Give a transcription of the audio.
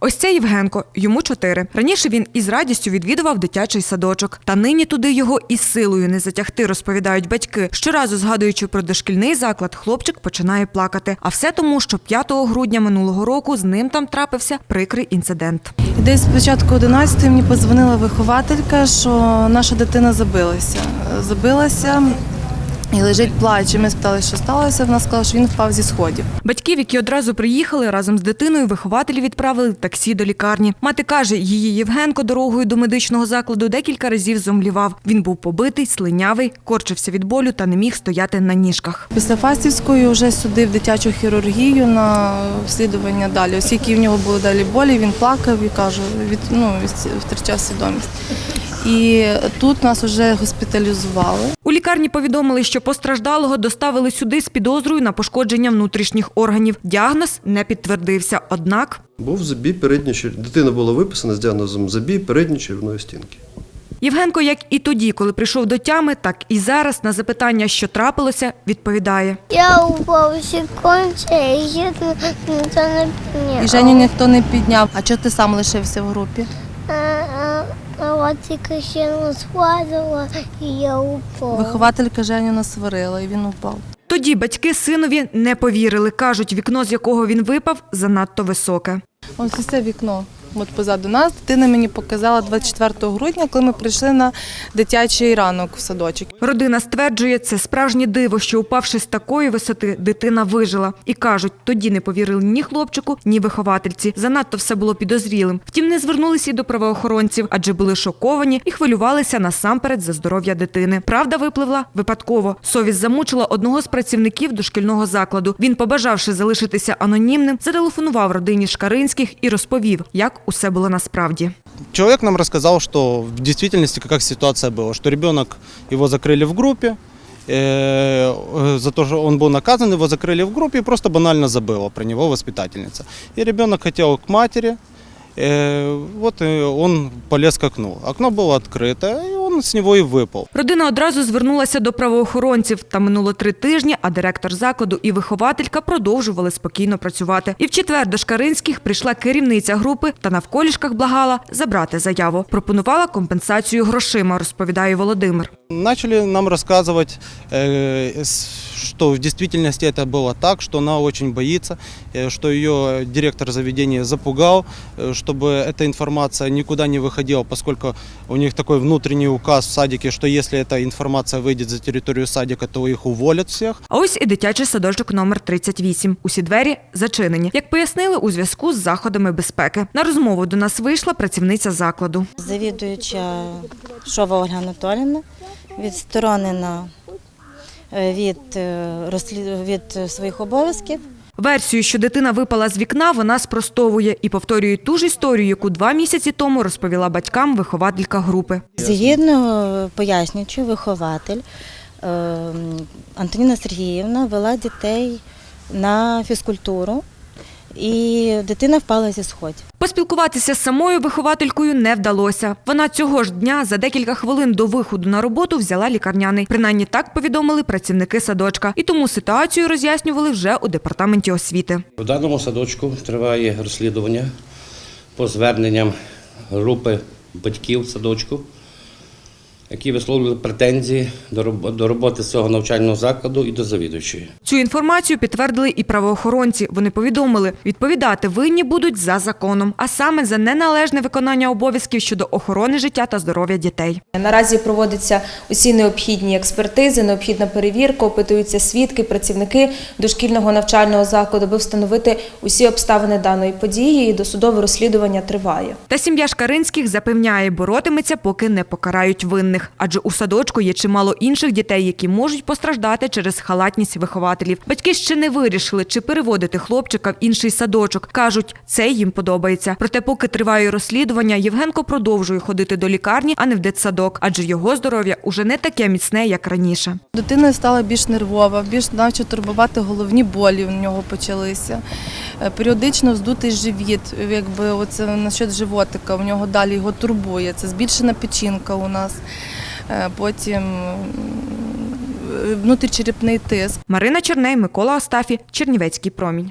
Ось це Євгенко, йому чотири. Раніше він із радістю відвідував дитячий садочок. Та нині туди його із силою не затягти, розповідають батьки. Щоразу згадуючи про дошкільний заклад, хлопчик починає плакати. А все тому, що 5 грудня минулого року з ним там трапився прикрий інцидент. Десь спочатку 11 мені подзвонила вихователька, що наша дитина забилася. Забилася і лежить плаче. Ми спитали, що сталося. Вона сказала, що він впав зі сходів. Батьків, які одразу приїхали разом з дитиною, вихователі відправили таксі до лікарні. Мати каже, її Євгенко дорогою до медичного закладу декілька разів зомлівав. Він був побитий, слинявий, корчився від болю та не міг стояти на ніжках. Після Фастівської вже сюди в дитячу хірургію на вслідування далі. Оскільки в нього були далі болі, він плакав і каже, від, ну, втрачав свідомість. І тут нас вже госпіталізували. Лікарні повідомили, що постраждалого доставили сюди з підозрою на пошкодження внутрішніх органів. Діагноз не підтвердився. Однак Був забій передньої чер- Дитина була виписана з діагнозом забій передньої червної стінки. Євгенко, як і тоді, коли прийшов до тями, так і зараз на запитання, що трапилося, відповідає. Я упав секунді і ніхто не підняв. І Женю ніхто не підняв. А чого ти сам лишився в групі? А, а, а ще не схватила, і я упав. Вихователька Женю насварила, і він упав. Тоді батьки синові не повірили. кажуть, вікно, з якого він випав, занадто високе. Ось це вікно. От позаду нас дитина мені показала 24 грудня, коли ми прийшли на дитячий ранок в садочок. Родина стверджує, це справжнє диво, що упавши з такої висоти, дитина вижила. І кажуть, тоді не повірили ні хлопчику, ні виховательці. Занадто все було підозрілим. Втім, не звернулися й до правоохоронців, адже були шоковані і хвилювалися насамперед за здоров'я дитини. Правда випливла випадково. Совість замучила одного з працівників дошкільного закладу. Він, побажавши залишитися анонімним, зателефонував родині Шкаринських і розповів, як усе було насправді. Человек нам рассказал, что в действительности какая ситуация была, что ребенок его закрыли в группе, э, э, за то, что он был наказан, его закрыли в группе и просто банально забыла про него воспитательница. И ребенок хотел к матери, э, вот и он полез к окну. Окно было открыто, и он с него и выпал. Родина одразу звернулася до правоохоронців. Та минуло три тижні, а директор закладу і вихователька продовжували спокійно працювати. І в четвер до Шкаринських прийшла керівниця групи та навколішках благала забрати заяву. Пропонувала компенсацію грошима, розповідає Володимир. Начали нам рассказывать, э, с- что в действительности это было так, что она очень боится, э, что ее директор заведения запугал, э, чтобы эта информация никуда не выходила, поскольку у них такой внутренний указ в садике, что если эта информация выйдет за территорию садика, то их уволят всех. А ось і дитячий садочок номер 38. Усі двері зачинені. Як пояснили, у зв'язку з заходами безпеки. На розмову до нас вийшла працівниця закладу. Завідуюча Шова Ольга Анатоліївна відсторонена е, від, е, від своїх обов'язків. Версію, що дитина випала з вікна, вона спростовує і повторює ту ж історію, яку два місяці тому розповіла батькам вихователька групи. Згідно пояснюючи, вихователь е, Антоніна Сергіївна вела дітей на фізкультуру, і дитина впала зі сходів. Поспілкуватися з самою вихователькою не вдалося. Вона цього ж дня за декілька хвилин до виходу на роботу взяла лікарняний. Принаймні так повідомили працівники садочка. І тому ситуацію роз'яснювали вже у департаменті освіти. В даному садочку триває розслідування по зверненням групи батьків садочку, які висловлювали претензії до роб- до роботи цього навчального закладу і до завідуючої. Цю інформацію підтвердили і правоохоронці. Вони повідомили, відповідати винні будуть за законом, а саме за неналежне виконання обов'язків щодо охорони життя та здоров'я дітей. Наразі проводяться усі необхідні експертизи, необхідна перевірка, опитуються свідки, працівники дошкільного навчального закладу, аби встановити усі обставини даної події. І досудове розслідування триває. Та сім'я Шкаринських запевняє, боротиметься, поки не покарають винних. Адже у садочку є чимало інших дітей, які можуть постраждати через халатність вихователів. Батьки ще не вирішили, чи переводити хлопчика в інший садочок. кажуть, це їм подобається. Проте, поки триває розслідування, Євгенко продовжує ходити до лікарні, а не в дитсадок, адже його здоров'я уже не таке міцне, як раніше. Дитина стала більш нервова, більш почав турбувати головні болі в нього почалися. Е, Періодично вздутий живіт, якби оце насчет животика, у нього далі його турбує. Це збільшена печінка у нас. Е, Потім м, внутрічерепний тиск. Марина Черней, Микола Остафі, Чернівецький промінь.